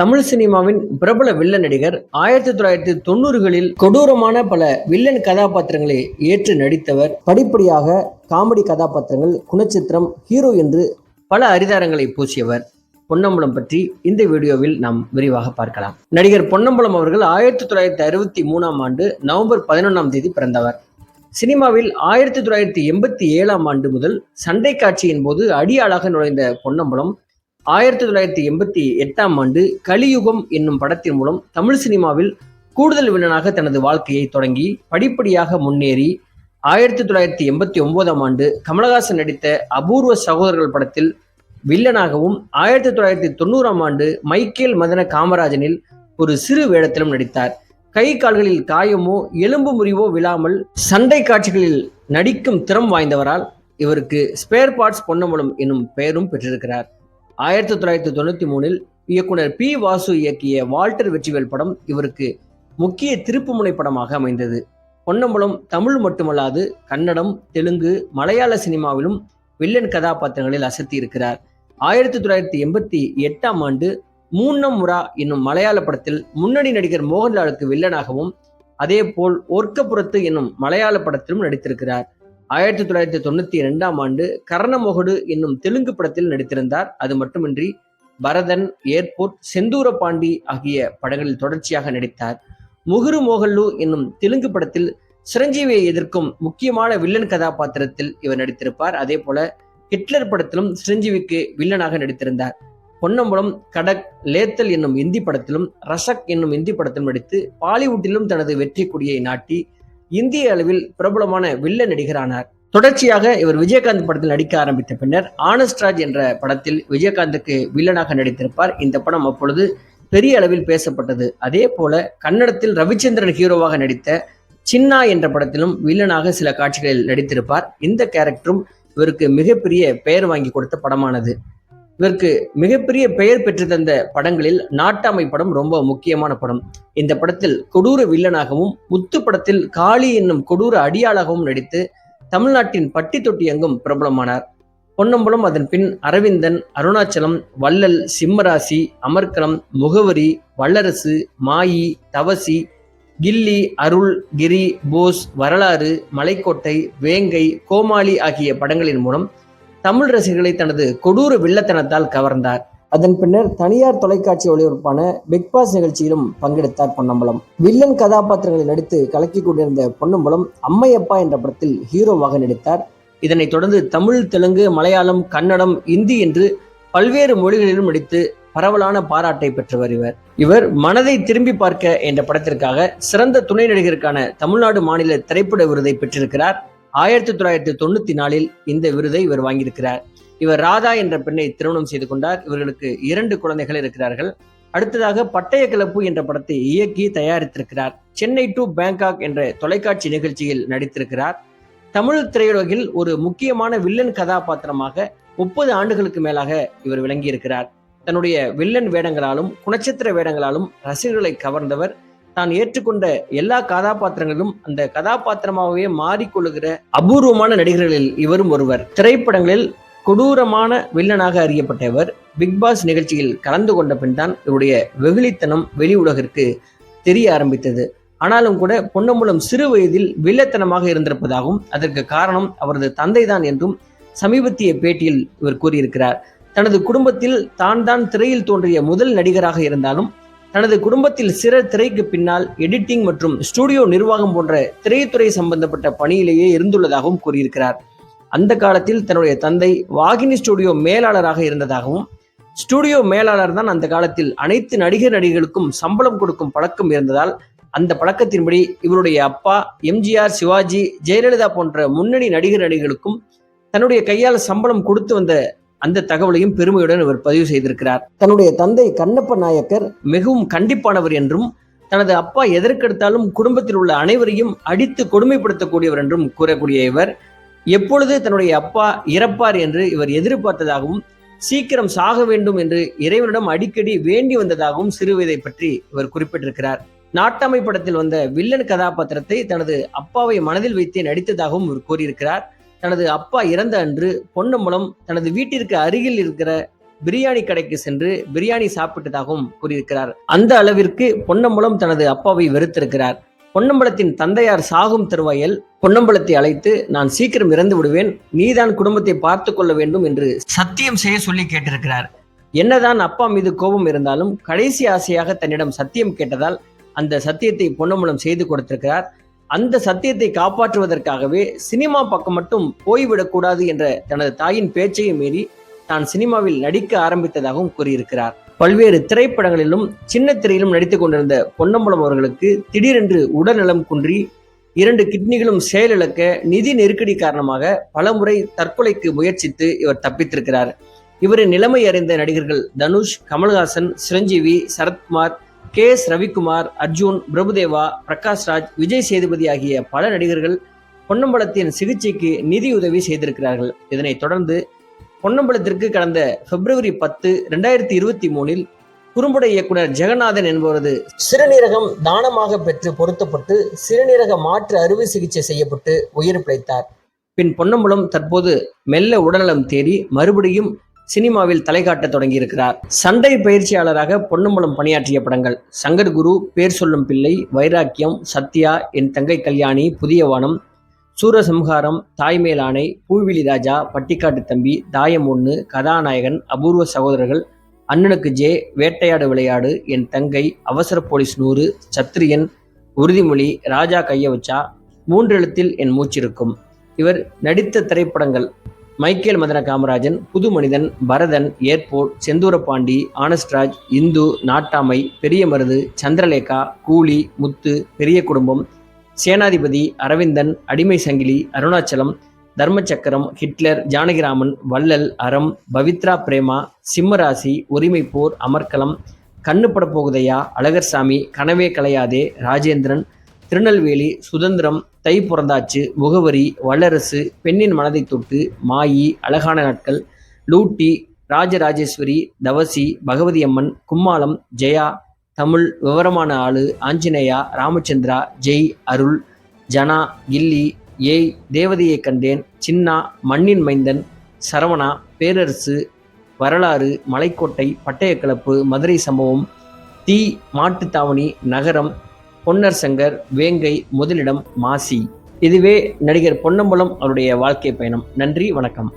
தமிழ் சினிமாவின் பிரபல வில்லன் நடிகர் ஆயிரத்தி தொள்ளாயிரத்தி தொண்ணூறுகளில் கொடூரமான பல வில்லன் கதாபாத்திரங்களை ஏற்று நடித்தவர். படிப்படியாக காமெடி கதாபாத்திரங்கள் குணச்சித்திரம் ஹீரோ என்று பல அரிதாரங்களை பூசியவர். பொன்னம்பலம் பற்றி இந்த வீடியோவில் நாம் விரிவாக பார்க்கலாம். நடிகர் பொன்னம்பலம் அவர்கள் ஆயிரத்தி தொள்ளாயிரத்தி அறுபத்தி மூணாம் ஆண்டு நவம்பர் பதினொன்றாம் தேதி பிறந்தவர். சினிமாவில் ஆயிரத்தி தொள்ளாயிரத்தி எண்பத்தி ஏழாம் ஆண்டு முதல் சண்டை காட்சியின் போது அடியாளாக நுழைந்த பொன்னம்பலம் ஆயிரத்தி தொள்ளாயிரத்தி எண்பத்தி எட்டாம் ஆண்டு கலியுகம் என்னும் படத்தின் மூலம் தமிழ் சினிமாவில் கூடுதல் வில்லனாக தனது வாழ்க்கையை தொடங்கி படிப்படியாக முன்னேறி ஆயிரத்தி தொள்ளாயிரத்தி எண்பத்தி ஒன்பதாம் ஆண்டு கமலஹாசன் நடித்த அபூர்வ சகோதரர்கள் படத்தில் வில்லனாகவும் ஆயிரத்தி தொள்ளாயிரத்தி தொண்ணூறாம் ஆண்டு மைக்கேல் மதன காமராஜனில் ஒரு சிறு வேடத்திலும் நடித்தார். கை கால்களில் காயமோ எலும்பு முறிவோ விழாமல் சண்டை காட்சிகளில் நடிக்கும் திறம் வாய்ந்தவரால் இவருக்கு ஸ்பேர் பார்ட்ஸ் பொன்னமலம் என்னும் பெயரும் பெற்றிருக்கிறார். ஆயிரத்தி தொள்ளாயிரத்தி தொண்ணூற்றி மூணில் இயக்குனர் பி வாசு இயக்கிய வால்டர் வெற்றிவேல் படம் இவருக்கு முக்கிய திருப்புமுனை படமாக அமைந்தது. பொன்னம்பலம் தமிழ் மட்டுமல்லாது கன்னடம் தெலுங்கு மலையாள சினிமாவிலும் வில்லன் கதாபாத்திரங்களில் அசத்தி இருக்கிறார் ஆயிரத்தி தொள்ளாயிரத்தி எண்பத்தி எட்டாம் ஆண்டு மூன்னம் முரா என்னும் மலையாள படத்தில் முன்னணி நடிகர் மோகன்லாலுக்கு வில்லனாகவும் அதேபோல் ஒர்க்கப்புறத்து என்னும் மலையாள படத்திலும் நடித்திருக்கிறார். ஆயிரத்தி தொள்ளாயிரத்தி தொண்ணூத்தி ரெண்டாம் ஆண்டு கர்ணமொகடு என்னும் தெலுங்கு படத்தில் நடித்திருந்தார். அது மட்டுமின்றி பரதன் ஏர்போர்ட் செந்தூர பாண்டி ஆகிய படங்களில் தொடர்ச்சியாக நடித்தார். முகுரு மோகல்லு என்னும் தெலுங்கு படத்தில் சிரஞ்சீவியை எதிர்க்கும் முக்கியமான வில்லன் கதாபாத்திரத்தில் இவர் நடித்திருப்பார். அதே போல ஹிட்லர் படத்திலும் சிரஞ்சீவிக்கு வில்லனாக நடித்திருந்தார். பொன்னம்பலம் கடக் லேத்தல் என்னும் இந்தி படத்திலும் ரசக் என்னும் இந்தி படத்திலும் நடித்து பாலிவுட்டிலும் தனது வெற்றி கொடியை நாட்டி இந்திய அளவில் பிரபலமான வில்ல நடிகரானார். தொடர்ச்சியாக இவர் விஜயகாந்த் படத்தில் நடிக்க ஆரம்பித்த பின்னர் ஆனஸ்ட்ராஜ் என்ற படத்தில் விஜயகாந்துக்கு வில்லனாக நடித்திருப்பார். இந்த படம் அப்பொழுது பெரிய அளவில் பேசப்பட்டது. அதே போல கன்னடத்தில் ரவிச்சந்திரன் ஹீரோவாக நடித்த சின்னா என்ற படத்திலும் வில்லனாக சில காட்சிகளில் நடித்திருப்பார். இந்த கேரக்டரும் இவருக்கு மிகப்பெரிய பெயர் வாங்கி கொடுத்த படமானது. இவருக்கு மிகப்பெரிய பெயர் பெற்று தந்த படங்களில் நாட்டாமை படம் ரொம்ப முக்கியமான படம். இந்த படத்தில் கொடூர வில்லனாகவும் முத்து படத்தில் காளி என்னும் கொடூர அடியாளாகவும் நடித்து தமிழ்நாட்டின் பட்டி தொட்டி எங்கும் பிரபலமானார். பொன்னம்பலம் அதன் பின் அரவிந்தன் அருணாச்சலம் வள்ளல் சிம்மராசி அமர்கலம் முகவரி வல்லரசு மாயி தவசி கில்லி அருள் கிரி போஸ் வரலாறு மலைக்கோட்டை வேங்கை கோமாளி ஆகிய படங்களின் மூலம் தமிழ் ரசிகர்களை தனது கொடூர வில்லத்தனத்தால் கவர்ந்தார். அதன் பின்னர் தனியார் தொலைக்காட்சி ஒளிபரப்பான பிக் பாஸ் நிகழ்ச்சியிலும் பங்கெடுத்தார் பொன்னம்பலம். வில்லன் கதாபாத்திரங்களில் நடித்து கலக்கி கொண்டிருந்த பொன்னம்பலம் அம்மையப்பா என்ற படத்தில் ஹீரோவாக நடித்தார். இதனைத் தொடர்ந்து தமிழ் தெலுங்கு மலையாளம் கன்னடம் இந்தி என்று பல்வேறு மொழிகளிலும் நடித்து பரவலான பாராட்டை பெற்றவர் இவர். இவர் மனதை திரும்பி பார்க்க என்ற படத்திற்காக சிறந்த துணை நடிகருக்கான தமிழ்நாடு மாநில திரைப்பட விருதை பெற்றிருக்கிறார். ஆயிரத்தி தொள்ளாயிரத்தி தொண்ணூத்தி நாலில் இந்த விருதை இவர் வாங்கியிருக்கிறார். இவர் ராதா என்ற பெண்ணை திருமணம் செய்து கொண்டார். இவர்களுக்கு இரண்டு குழந்தைகள் இருக்கிறார்கள். அடுத்ததாக பட்டய கிளப்பு என்ற படத்தை இயக்கி தயாரித்திருக்கிறார். சென்னை டு பேங்காக் என்ற தொலைக்காட்சி நிகழ்ச்சியில் நடித்திருக்கிறார். தமிழ் திரையுலகில் ஒரு முக்கியமான வில்லன் கதாபாத்திரமாக முப்பது ஆண்டுகளுக்கு மேலாக இவர் விளங்கியிருக்கிறார். தன்னுடைய வில்லன் வேடங்களாலும் குணச்சித்திர வேடங்களாலும் ரசிகர்களை கவர்ந்தவர் தான் ஏற்றுக்கொண்ட எல்லா கதாபாத்திரங்களும் அந்த கதாபாத்திரமாகவே மாறிக்கொள்ளுகிற அபூர்வமான நடிகர்களில் இவரும் ஒருவர். திரைப்படங்களில் கொடூரமான வில்லனாக அறியப்பட்டவர் பிக் பாஸ் நிகழ்ச்சியில் கலந்து கொண்ட பின் தான் இவருடைய வெகுளித்தனம் வெளி உலகிற்கு தெரிய ஆரம்பித்தது. ஆனாலும் கூட பொன்னம்பலம் சிறு வயதில் வில்லத்தனமாக இருந்திருப்பதாகவும் அதற்கு காரணம் அவரது தந்தைதான் என்றும் சமீபத்திய பேட்டியில் இவர் கூறியிருக்கிறார். தனது குடும்பத்தில் தான் தான் திரையில் தோன்றிய முதல் நடிகராக இருந்தாலும் தனது குடும்பத்தில் சிற திரைக்கு பின்னால் எடிட்டிங் மற்றும் ஸ்டுடியோ நிர்வாகம் போன்ற திரைத்துறை சம்பந்தப்பட்ட பணியிலேயே இருந்துள்ளதாகவும் கூறியிருக்கிறார். அந்த காலத்தில் தன்னுடைய தந்தை வாகினி ஸ்டுடியோ மேலாளராக இருந்ததாகவும் ஸ்டுடியோ மேலாளர் தான் அந்த காலத்தில் அனைத்து நடிகர் நடிகர்களுக்கும் சம்பளம் கொடுக்கும் பழக்கம் இருந்ததால் அந்த பழக்கத்தின்படி இவருடைய அப்பா எம்ஜிஆர் சிவாஜி ஜெயலலிதா போன்ற முன்னணி நடிகர் நடிகர்களுக்கும் தன்னுடைய கையால் சம்பளம் கொடுத்து வந்த அந்த தகவலையும் பெருமையுடன் இவர் பதிவு செய்திருக்கிறார். தன்னுடைய தந்தை கண்ணப்ப நாயக்கர் மிகவும் கண்டிப்பானவர் என்றும் தனது அப்பா எதற்கெடுத்தாலும் குடும்பத்தில் உள்ள அனைவரையும் அடித்து கொடுமைப்படுத்தக்கூடியவர் என்றும் கூறக்கூடிய இவர் எப்பொழுது தன்னுடைய அப்பா இறப்பார் என்று இவர் எதிர்பார்த்ததாகவும் சீக்கிரம் சாக வேண்டும் என்று இறைவனிடம் அடிக்கடி வேண்டி வந்ததாகவும் சிறுவயதை பற்றி இவர் குறிப்பிட்டிருக்கிறார். நாட்டாமை படத்தில் வந்த வில்லன் கதாபாத்திரத்தை தனது அப்பாவை மனதில் வைத்தே நடித்ததாகவும் இவர் கூறியிருக்கிறார். தனது அப்பா இறந்த அன்று பொன்னம்பலம் தனது வீட்டிற்கு அருகில் இருக்கிற பிரியாணி கடைக்கு சென்று பிரியாணி சாப்பிட்டதாகவும் கூறியிருக்கிறார். அந்த அளவிற்கு பொன்னம்பலம் தனது அப்பாவை வெறுத்திருக்கிறார். பொன்னம்பலத்தின் தந்தையார் சாகும் தருவாயில் பொன்னம்பலத்தை அழைத்து நான் சீக்கிரம் இறந்து விடுவேன். நீதான் குடும்பத்தை பார்த்து கொள்ள வேண்டும் என்று சத்தியம் செய்ய சொல்லி கேட்டிருக்கிறார். என்னதான் அப்பா மீது கோபம் இருந்தாலும் கடைசி ஆசையாக தன்னிடம் சத்தியம் கேட்டதால் அந்த சத்தியத்தை பொன்னம்பலம் செய்து கொடுத்திருக்கிறார். அந்த சத்தியத்தை காப்பாற்றுவதற்காகவே சினிமா பக்கம் மட்டும் போய்விடக்கூடாது என்ற தனது தாயின் பேச்சையும் மீறி தான் சினிமாவில் நடிக்க ஆரம்பித்ததாகவும் கூறியிருக்கிறார். பல்வேறு திரைப்படங்களிலும் சின்ன திரையிலும் நடித்துக் கொண்டிருந்த பொன்னம்பலம் அவர்களுக்கு திடீரென்று உடல்நலம் குன்றி இரண்டு கிட்னிகளும் செயலிழக்க நிதி நெருக்கடி காரணமாக பலமுறை தற்கொலைக்கு முயற்சித்து இவர் தப்பித்திருக்கிறார். இவரின் நிலைமை அறிந்த நடிகர்கள் தனுஷ் கமல்ஹாசன் சிரஞ்சீவி சரத்குமார் கே எஸ் ரவிக்குமார் அர்ஜுன் பிரபுதேவா பிரகாஷ் ராஜ் விஜய் சேதுபதி ஆகிய பல நடிகர்கள் பொன்னம்பலத்தின் சிகிச்சைக்கு நிதியுதவி செய்திருக்கிறார்கள். இதனைத் தொடர்ந்து பொன்னம்பலத்திற்கு கடந்த பிப்ரவரி பத்து ரெண்டாயிரத்தி இருபத்தி மூணில் குறும்பட இயக்குனர் ஜெகநாதன் என்பவரது சிறுநீரகம் தானமாக பெற்று பொருத்தப்பட்டு சிறுநீரக மாற்று அறுவை சிகிச்சை செய்யப்பட்டு உயிர் பிழைத்தார். பின் பொன்னம்பலம் தற்போது மெல்ல உடல்நலம் தேடி மறுபடியும் சினிமாவில் தலை காட்ட தொடங்கியிருக்கிறார். சண்டை பயிற்சியாளராக பொன்னம்பலம் பணியாற்றிய படங்கள். சங்கர் குரு பேர் சொல்லும் பிள்ளை வைராக்கியம் சத்யா என் தங்கை கல்யாணி புதிய வானம் சூரசம்ஹாரம் தாய்மேலானை பூவிழி ராஜா பட்டிக்காட்டு தம்பி தாயம் ஒன்று கதாநாயகன் அபூர்வ சகோதரர்கள் அண்ணனுக்கு ஜே வேட்டையாடு விளையாடு என் தங்கை அவசர போலீஸ் நூறு சத்திரியன் உறுதிமொழி ராஜா கைய வச்சா மூன்றெழுத்தில் என் மூச்சிருக்கும். இவர் நடித்த திரைப்படங்கள் மைக்கேல் மதன காமராஜன் புது மனிதன் பரதன் ஏர்போர்ட் செந்தூரபாண்டி ஆனஸ்ட்ராஜ் இந்து நாட்டாமை பெரிய மருது சந்திரலேகா கூலி முத்து பெரிய குடும்பம் சேனாதிபதி அரவிந்தன் அடிமை சங்கிலி அருணாச்சலம் தர்மச்சக்கரம் ஹிட்லர் ஜானகிராமன் வள்ளல் அறம் பவித்ரா பிரேமா சிம்மராசி உரிமை போர் அமர்க்கலம் கண்ணு பட போகுதையா அழகர்சாமி கனவே கலையாதே ராஜேந்திரன் திருநெல்வேலி சுதந்திரம் தை பிறந்தாச்சு முகவரி வல்லரசு பெண்ணின் மனதை தொட்டு மாயி அழகான நாட்கள் லூட்டி ராஜராஜேஸ்வரி தவசி பகவதி அம்மன் கும்மாளம் ஜெயா தமிழ் விவரமான ஆளு ஆஞ்சநேயா ராமச்சந்திரா ஜெய் அருள் ஜனா கில்லி ஏய் தேவதையை கண்டேன் சின்னா மண்ணின் மைந்தன் சரவணா பேரரசு வரலாறு மலைக்கோட்டை பட்டயக்கலப்பு மதுரை சம்பவம் தீ மாட்டுத்தாவணி நகரம் பொன்னர் சங்கர் வேங்கை முதலிடம் மாசி. இதுவே நடிகர் பொன்னம்பலம் அவருடைய வாழ்க்கை பயணம். நன்றி வணக்கம்.